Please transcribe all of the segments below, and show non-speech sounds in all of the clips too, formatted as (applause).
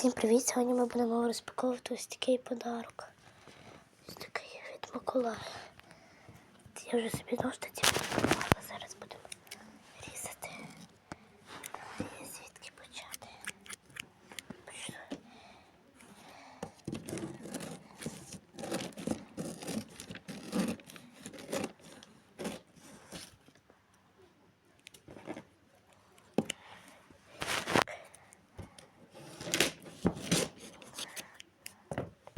Всім привіт! Сьогодні ми будемо розпаковувати ось такий подарок. Ось такий від Миколая. Я вже собі ножниці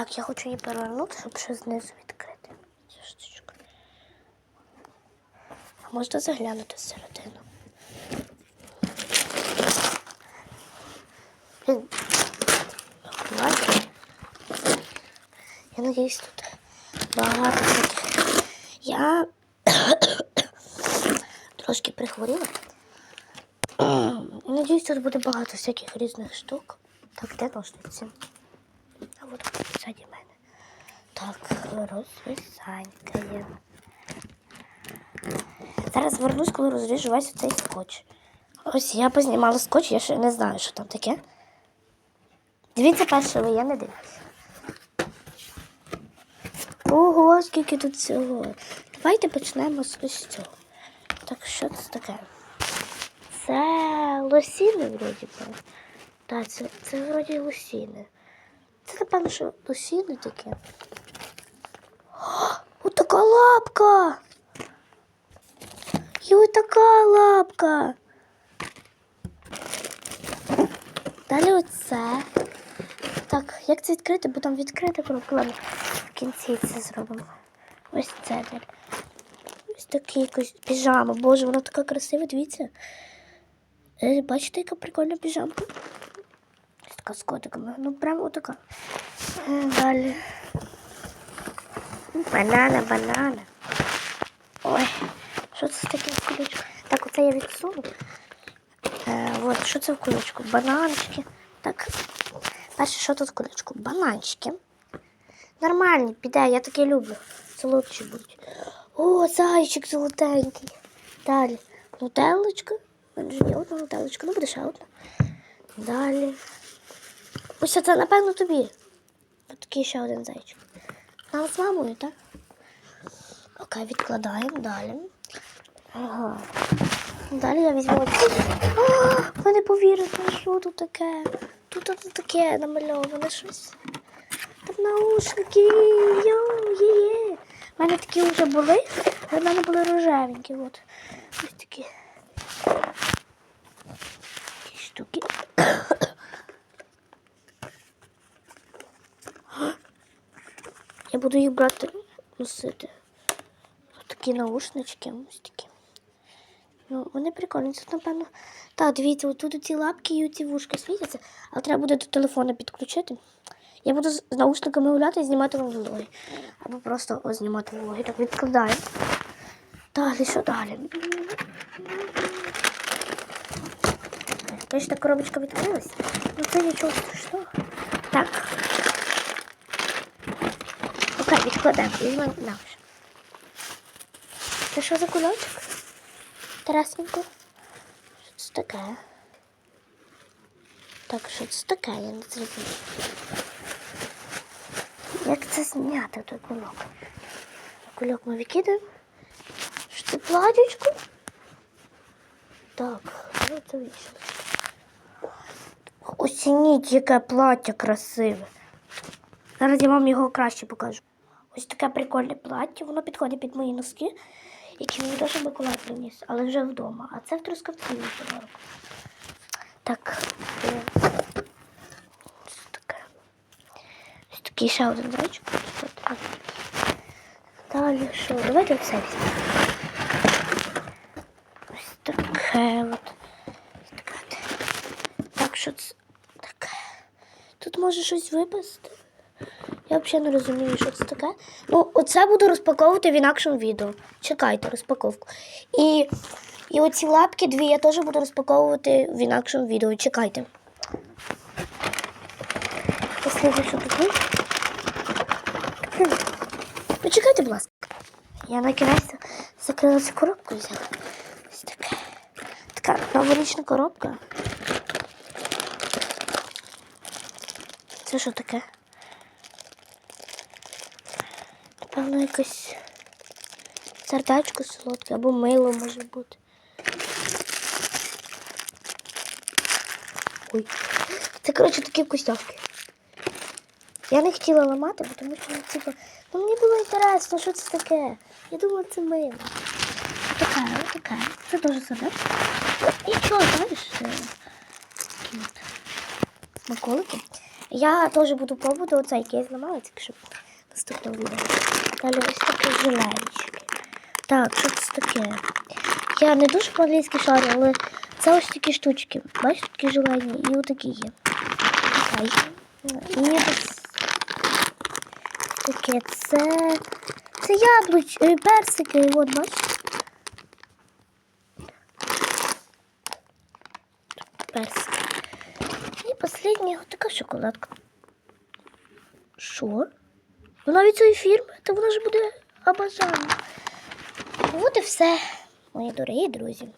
Так, я хочу її перевернути, щоб ще знизу відкрити. А можна заглянути всередину. Я надіюсь, тут багато. Я (coughs) трошки прихворіла. Надіюсь, тут буде багато всяких різних штук. Так, де ножниці? От ззаді мене. Так, розрізанькає. Зараз вернусь, коли розріжу весь цей скотч. Ось я познімала скотч, я ще не знаю, що там таке. Дивіться перше, ви я не дивлюся. Ого, скільки тут всього. Давайте почнемо з ось цього. Так, що це таке? Це лосіни, вроді. Так, це, це вроді лосіни. Напевно, що лосіни таке. О, (gasps) отака лапка! І отака лапка. Далі оце. Так, як це відкрити? Бо там відкрити кнопку. В кінці це зробимо. Ось це. Ось такий якийсь піжама. Боже, вона така красива, дивіться. Е, Бачите, яка прикольна піжамка? Ось така з котиками. Ну, прямо отака. Е, Далі. Банана, банана. Ой, що це таке в кулечку? Так, оце я відсуну. Е, от, що це в кулечку? Бананчики. Так, перше, що тут в кулечку? Бананчики. Нормальні, піде, я таке люблю. Солодші будуть. О, зайчик золотенький. Далі. Нутеллочка. У мене ж є одна нутеллочка, ну буде ще одна. Далі. Ось це, напевно, тобі. Ось такий ще один зайчик. Нам з мамою, так? Окей, відкладаємо далі. Ага. Далі я візьму. А, Ви не повірите, що тут таке. Тут таке намальоване щось. Там наушники. Йоу, є-є. У мене такі вже були, але в мене були рожевенькі. От. Ось такі. Такі штуки. Буду їх брати носити. Такі наушнички. Ось такі. Ну, вони прикольні. Це, напевно. Так, дивіться, отут ці лапки і ці вушки світяться, але треба буде до телефона підключити. Я буду з наушниками гуляти і знімати вам влоги. Або просто ось знімати влоги. Так, відкладаю. Далі, що далі? Бачите, коробочка відкрилась. Ну це нічого страшного. Так. Окей, відкладаємо. Візьмемо наш. Це що за кульочок? Тарасенько? Що це таке? Так, що це таке? Я не зрозуміла. Як це зняти той кульок? Кульок ми викидаємо. Що це платічко? Так, ну це вийшло. Оцініть, яке плаття красиве. Зараз я вам його краще покажу. Ось таке прикольне плаття, воно підходить під мої носки, які мені теж Миколай приніс, але вже вдома. А це в трускавці подарок. Так. Ось таке. Ось такий ще один зайчик. Далі що? Давайте візьмемо. Ось таке от. Ось таке. Так, що це таке? Тут може щось випасти. Я взагалі не розумію, що це таке. Ну, оце буду розпаковувати в інакшому відео. Чекайте розпаковку. І, і оці лапки дві я теж буду розпаковувати в інакшому відео. Чекайте. Послухай, що тут. Почекайте, будь ласка. Я на кінець закрила цю коробку взяла. Ось таке. Така новорічна коробка. Це що таке? Напевно, якесь сердечко солодке або мило може бути. Ой. Це, коротше, такі вкусняшки. Я не хотіла ламати, бо тому що типу, ну, мені було інтересно, що це таке. Я думала, це мило. Така, така. Це дуже сердечко. Нічого, знаєш. е, Смаколики. Я теж буду пробувати оцей, який я зламала, щоб наступного відео. Далі ось такі жиленчики. Так, що це таке? Я не дуже по-англійськи шарю, але це ось такі штучки. Бачите, такі желені і отакі є. І ось таке це. Це яблуч, е, персики, от бачите. Персики. І последня така шоколадка. Що? Вона від цієї фірми, то вона ж буде обожана. От і все, мої дорогі друзі.